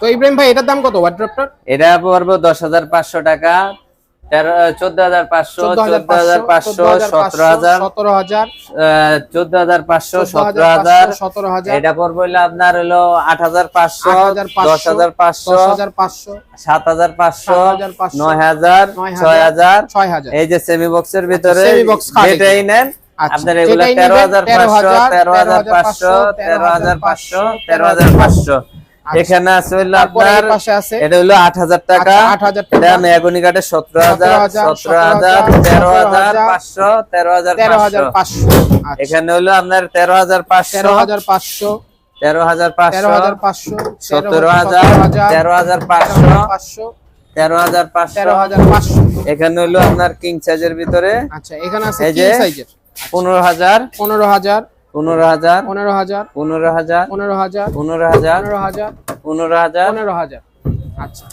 তো ইব্রাহিম ভাই এটার দাম কত ওয়ার্ড্রপটার এটা পড়বে 10500 টাকা 14500 এটা এই বক্সের নেন এগুলা এখানে আছে হইল আপনার এটা হলো আট হাজার টাকা আচ্ছা, 8,000 টাকা। এটা মেয়াগুনি কাটে সতেরো হাজার সতেরো হাজার তেরো হাজার পাঁচশো তেরো হাজার তেরো হাজার পাঁচশো আচ্ছা, এখানে হলো আপনার তেরো হাজার পাঁচশো তেরো হাজার পাঁচশো তেরো হাজার পাঁচশো সতেরো হাজার তেরো হাজার পাঁচশো পাঁচশো তেরো হাজার পাঁচশো তেরো হাজার পাঁচশো এখানে হলো আপনার কিং সাইজের ভিতরে আচ্ছা এখানে আছে পনেরো হাজার পনেরো হাজার পনেরো হাজার পনেরো হাজার পনেরো হাজার পনেরো হাজার পনেরো হাজার পনেরো হাজার পনেরো হাজার। পনেরো হাজার। আচ্ছা।